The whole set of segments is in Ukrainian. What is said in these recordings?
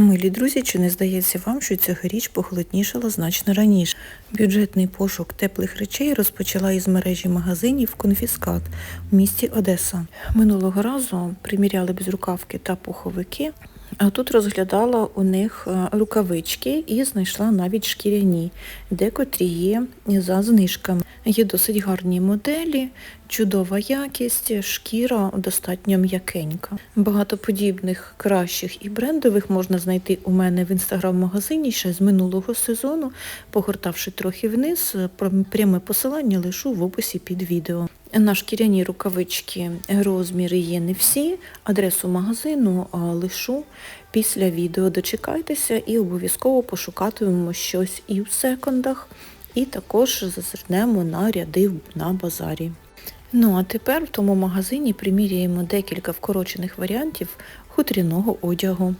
Милі друзі, чи не здається вам, що цьогоріч похолоднішало значно раніше? Бюджетний пошук теплих речей розпочала із мережі магазинів Конфіскат в місті Одеса. Минулого разу приміряли безрукавки та пуховики, а тут розглядала у них е, рукавички і знайшла навіть шкіряні, декотрі є за знижками. Є досить гарні моделі, чудова якість, шкіра достатньо м'якенька. Багато подібних кращих і брендових можна знайти у мене в інстаграм-магазині ще з минулого сезону. Погортавши трохи вниз, пряме посилання лишу в описі під відео. На шкіряні рукавички розміри є не всі. Адресу магазину лишу після відео. Дочекайтеся і обов'язково пошукатимемо щось і в секондах, і також зазирнемо на ряди на базарі. Ну а тепер в тому магазині приміряємо декілька вкорочених варіантів хутряного одягу.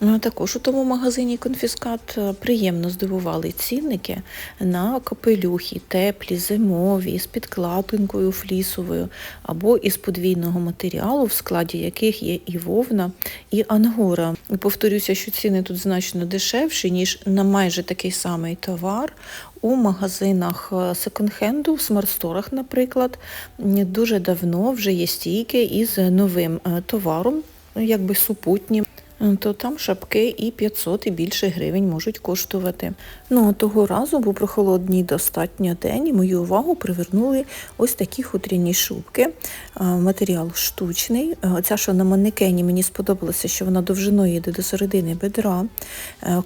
Також у тому магазині конфіскат е, приємно здивували цінники на капелюхи, теплі, зимові, з підкладинкою флісовою або із подвійного матеріалу, в складі яких є і вовна, і ангора. І Повторюся, що ціни тут значно дешевші, ніж на майже такий самий товар. У магазинах е, секонд-хенду, в смарт-сторах, наприклад, дуже давно вже є стійки із новим е, товаром, якби супутнім. Е, то там шапки і 500 і більше гривень можуть коштувати. Ну, а того разу був прохолодній достатньо день, і мою увагу привернули ось такі хутряні шубки. Е, Матеріал штучний. Е, Ця, що на манекені, мені сподобалося, що вона довжиною йде до середини бедра.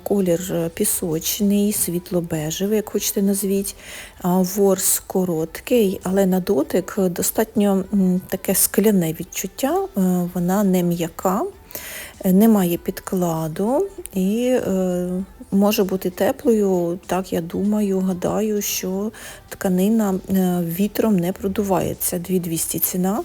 Колір пісочний, світло-бежевий, як хочете назвіть. Ворс короткий, але на дотик достатньо таке скляне відчуття. Вона не м'яка. Немає підкладу і е, може бути теплою. Так я думаю, гадаю, що тканина е, вітром не продувається. 2200 ціна.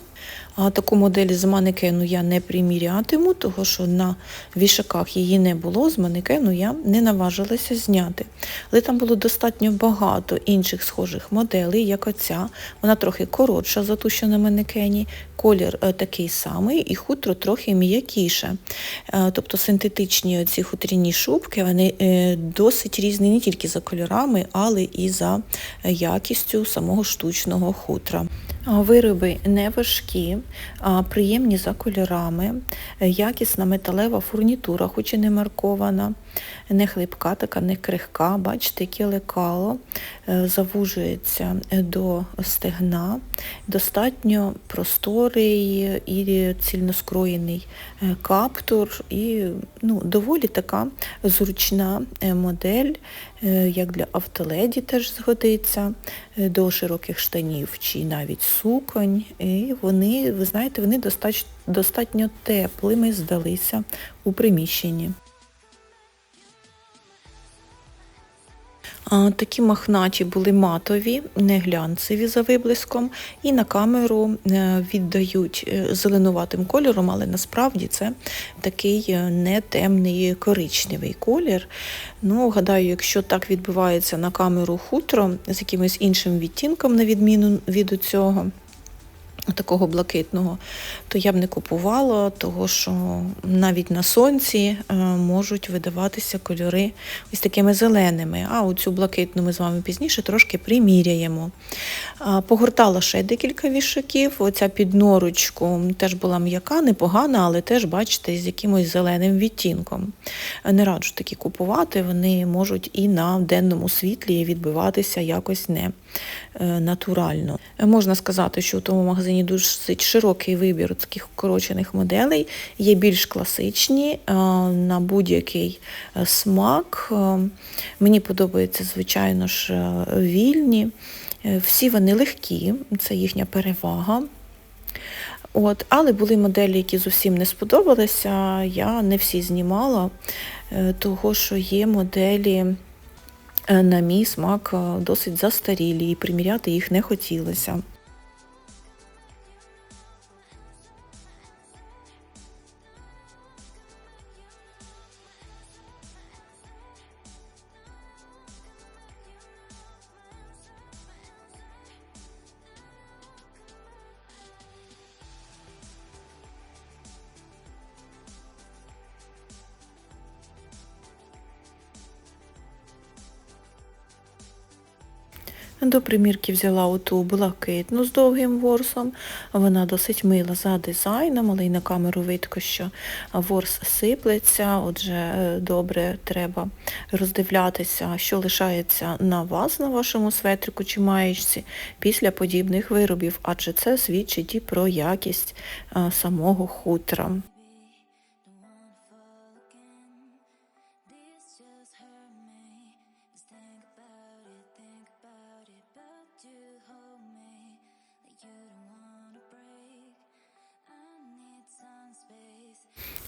А таку модель з манекену я не примірятиму, тому що на вішаках її не було, з манекену я не наважилася зняти. Але там було достатньо багато інших схожих моделей, як оця. Вона трохи коротша за ту, що на манекені, колір е, такий самий і хутро трохи м'якіше. Е, Тобто синтетичні оці хутряні шубки, вони е, досить різні не тільки за кольорами, але і за якістю самого штучного хутра. Вироби не важкі, приємні за кольорами, якісна металева фурнітура, хоч і не маркована, не хлипка, така не крихка. Бачите, яке лекало е, завужується е, до стегна. Достатньо просторий і цільноскроєний е, каптур, і ну, доволі така зручна модель, як для автоледі теж згодиться, до широких штанів чи навіть суконь. І вони, ви знаєте, вони достатньо теплими здалися у приміщенні. Такі махнаті були матові, не глянцеві за виблиском, і на камеру е, віддають е, зеленуватим кольором, але насправді це такий е, не темний коричневий колір. Ну, гадаю, якщо так відбувається на камеру хутро з якимось іншим відтінком, на відміну від цього. Такого блакитного, то я б не купувала, того що навіть на сонці е, можуть видаватися кольори ось такими зеленими. А оцю блакитну ми з вами пізніше трошки приміряємо. Погортала ще декілька вішаків. Оця під норочку теж була м'яка, непогана, але теж, бачите, з якимось зеленим відтінком. Не раджу такі купувати, вони можуть і на денному світлі відбиватися якось не е, натурально. Е, Можна сказати, що у тому магазині досить широкий вибір таких укорочених моделей, є більш класичні е, на будь-який е, смак. Е, Мені подобається, звичайно ж, вільні. Всі вони легкі, це їхня перевага. От, але були моделі, які зовсім не сподобалися. Я не всі знімала, того що є моделі, на мій смак, досить застарілі, і приміряти їх не хотілося. До примірки взяла оту блакитну з довгим ворсом. Вона досить мила за дизайном, але й на камеру видко, що ворс сиплеться, отже, е, добре треба роздивлятися, що лишається на вас, на вашому светрику чи маєчці після подібних виробів, адже це свідчить і про якість е, самого хутра.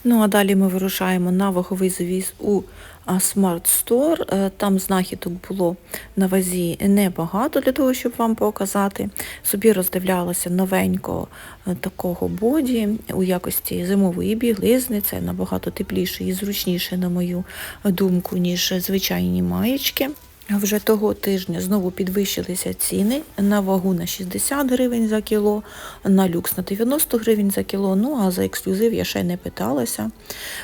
Ну а далі ми вирушаємо на ваговий завіз у Smart Store. Е, Там знахідок було на вазі небагато для того, щоб вам показати. Собі роздивлялася новенького е, такого боді у якості зимової білизни. Це набагато тепліше і зручніше, на мою думку, ніж звичайні маєчки. Вже того тижня знову підвищилися ціни на вагу на 60 гривень за кіло, на люкс на 90 гривень за кіло. Ну а за ексклюзив я ще не питалася.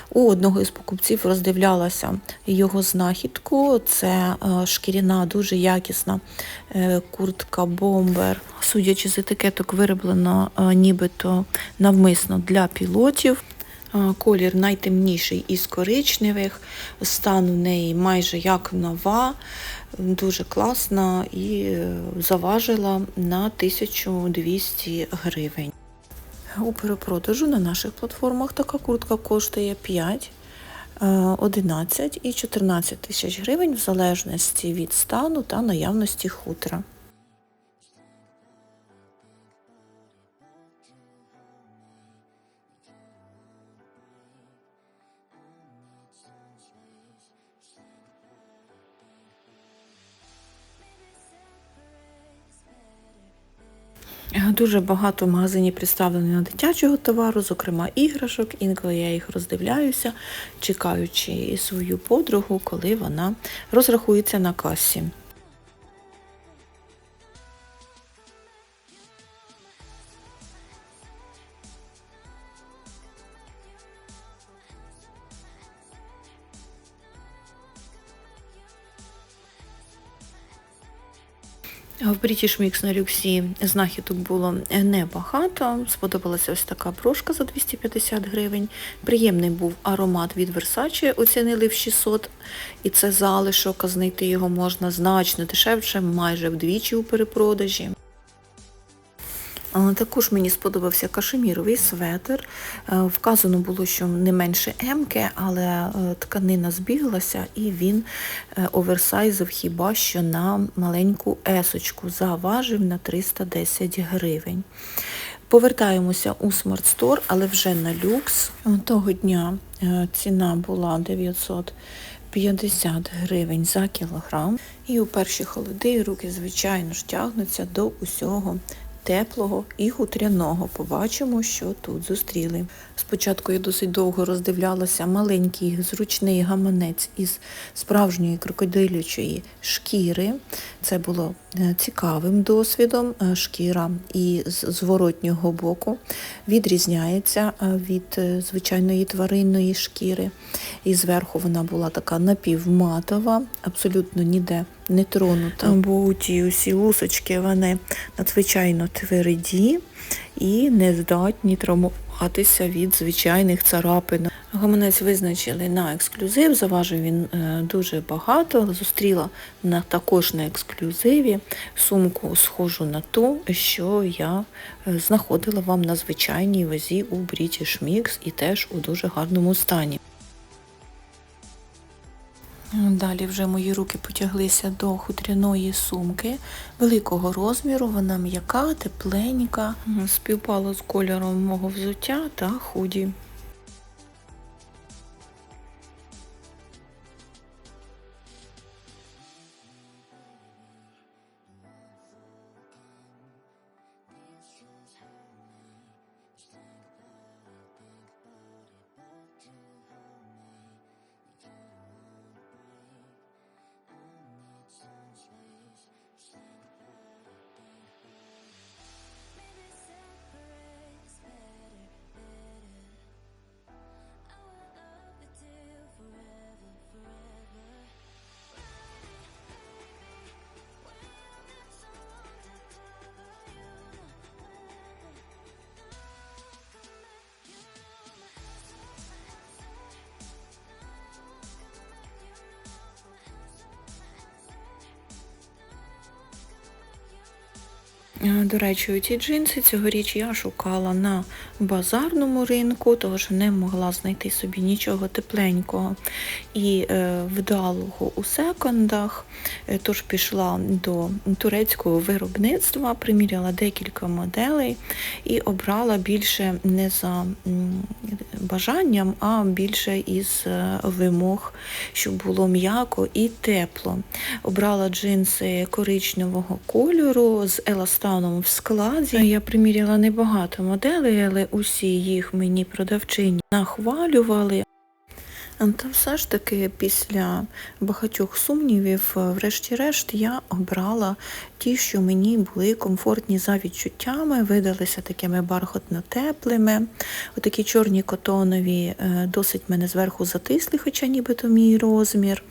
У одного із покупців роздивлялася його знахідку. Це е, шкіряна, дуже якісна е, куртка бомбер. Судячи з етикеток, вироблена е, нібито навмисно для пілотів. Колір найтемніший із коричневих, стан у неї майже як нова, дуже класна і е, заважила на 1200 гривень. У перепродажу на наших платформах така куртка коштує 5, е, 11 і 14 тисяч гривень в залежності від стану та наявності хутра. Дуже багато в магазині представлено дитячого товару, зокрема іграшок. Інколи я їх роздивляюся, чекаючи свою подругу, коли вона розрахується на касі. В British Mix на люксі знахідок було небагато. Сподобалася ось така брошка за 250 гривень. Приємний був аромат від Versace, оцінили в 600, і це залишок, а знайти його можна значно дешевше, майже вдвічі у перепродажі. А, Також мені сподобався кашеміровий светр. Е, Вказано було, що не менше М-ки, але е, тканина збіглася і він е, оверсайзив хіба що на маленьку есочку. Заважив на 310 гривень. Повертаємося у Smart Store, але вже на люкс. Того дня ціна була 950 гривень за кілограм. І у перші холоди руки, звичайно ж, тягнуться до усього теплого і хутряного. Побачимо, що тут зустріли. Спочатку я досить довго роздивлялася маленький зручний гаманець із справжньої крокодилячої шкіри. Це було е, цікавим досвідом. Е, Шкіра і з зворотнього боку відрізняється е, від звичайної тваринної шкіри. І зверху вона була така напівматова, абсолютно ніде не тронута. Бо ті усі лусочки вони надзвичайно тверді і не здатні травмуватися від звичайних царапин. Гаманець визначили на ексклюзив, заважив він е, дуже багато. Зустріла на також на ексклюзиві сумку схожу на ту, що я е, знаходила вам на звичайній вазі у British Mix і теж у дуже гарному стані. Далі вже мої руки потяглися до хутряної сумки великого розміру. Вона м'яка, тепленька, співпала з кольором мого взуття та худі. До речі, ці джинси цьогоріч я шукала на базарному ринку, тому що не могла знайти собі нічого тепленького і е, вдалого у секондах. Е, Тож пішла до турецького виробництва, приміряла декілька моделей і обрала більше не за бажанням, а більше із е, вимог, щоб було м'яко і тепло. Обрала джинси коричневого кольору з еластаном в складі. Я приміряла небагато моделей, але усі їх мені продавчині нахвалювали. Та все ж таки після багатьох сумнівів, е, врешті-решт, я обрала ті, що мені були комфортні за відчуттями, видалися такими бархатно-теплими. Отакі чорні котонові е, досить мене зверху затисли, хоча нібито мій розмір.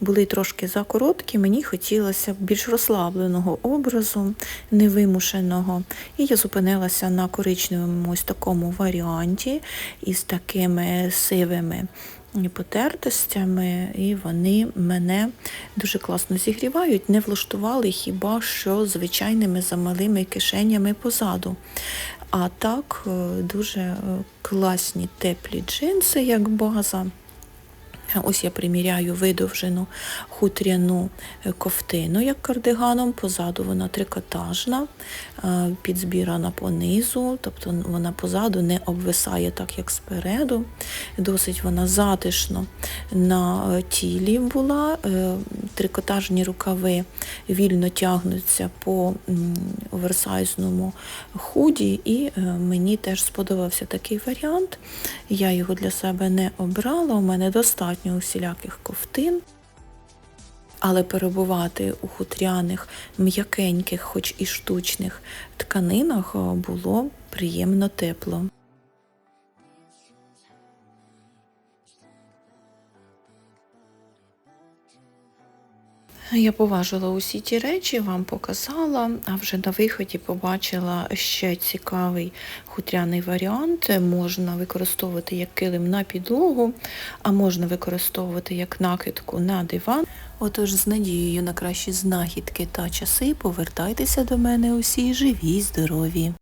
Були трошки закороткі, мені хотілося більш розслабленого образу, невимушеного. І я зупинилася на коричневому ось такому варіанті із такими сивими потертостями, і вони мене дуже класно зігрівають, не влаштували хіба що звичайними замалими кишенями позаду. А так, е, дуже е, класні теплі джинси, як база. Ось я приміряю видовжену хутряну е, ковтину, як кардиганом. Позаду вона трикотажна, е, підзбірана понизу, тобто вона позаду не обвисає так, як спереду. Досить вона затишно на е, тілі була. Трикотажні рукави вільно тягнуться по оверсайзному худі, і мені теж сподобався такий варіант. Я його для себе не обрала, у мене достатньо усіляких ковтин. Але перебувати у хутряних, м'якеньких, хоч і штучних тканинах було приємно тепло. Я поважила усі ті речі, вам показала, а вже на виході побачила ще цікавий хутряний варіант. Можна використовувати як килим на підлогу, а можна використовувати як накидку на диван. Отож, з надією на кращі знахідки та часи повертайтеся до мене усі живі й здорові.